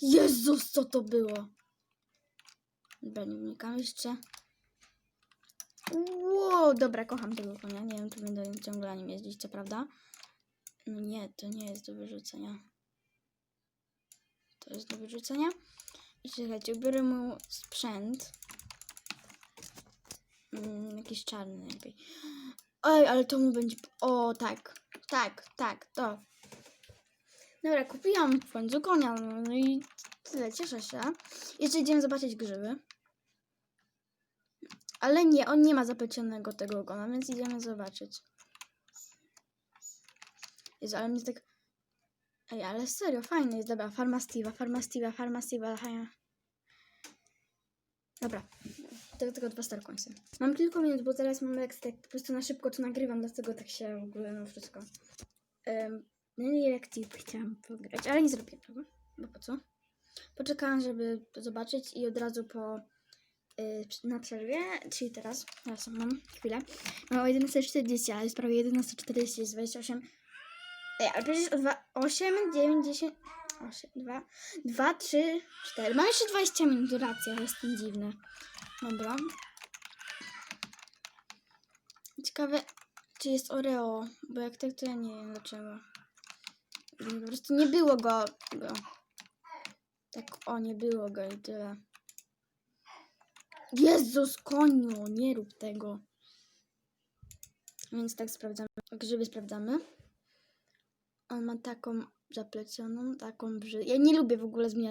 Jezus, co to było? Dobra, nie wnikam jeszcze. Wow, dobra, kocham tego konia. Nie wiem, czy będę ciągle na nim jeździć, co prawda. No nie, to nie jest do wyrzucenia. To jest do wyrzucenia. I czekajcie, biorę mu sprzęt. Mm, jakiś czarny lepiej. Oj, ale to mu będzie... O, tak. Tak, tak, to. Dobra, kupiłam w końcu konia. No i tyle, cieszę się. Jeszcze idziemy zobaczyć grzyby. Ale nie, on nie ma zaplecionego tego ogona, więc idziemy zobaczyć. Jezu, ale mnie tak... Ej, ale serio, fajny jest. Dobra, farma Steve'a, farma Steve'a, farma Steve'a. fajna. Dobra, tylko, tylko dwa star coinsy. Mam kilka minut, bo teraz mam jak tak po prostu na szybko to nagrywam, dlatego tak się w ogóle no wszystko. Um, no i jak tip chciałam pograć, ale nie zrobię tego, bo po co? Poczekałam, żeby to zobaczyć i od razu po y, na przerwie, czyli teraz, teraz mam chwilę. Mam o 11.40, ale jest prawie 11.40, jest 28. Ej, ale przecież o 2, 8, 9, 10, 8, 2, 2, 3, 4. Mam jeszcze 20 minut, racja, jest ten dziwny. Dobra. Ciekawe, czy jest Oreo, bo jak tak, to ja nie wiem dlaczego. Po prostu nie było go. Tak, o, nie było go i tyle. Jezus, koniu, nie rób tego. Więc tak sprawdzamy. Grzyby sprawdzamy. On ma taką zaplecioną, taką brzy... Ja nie lubię w ogóle zmieniać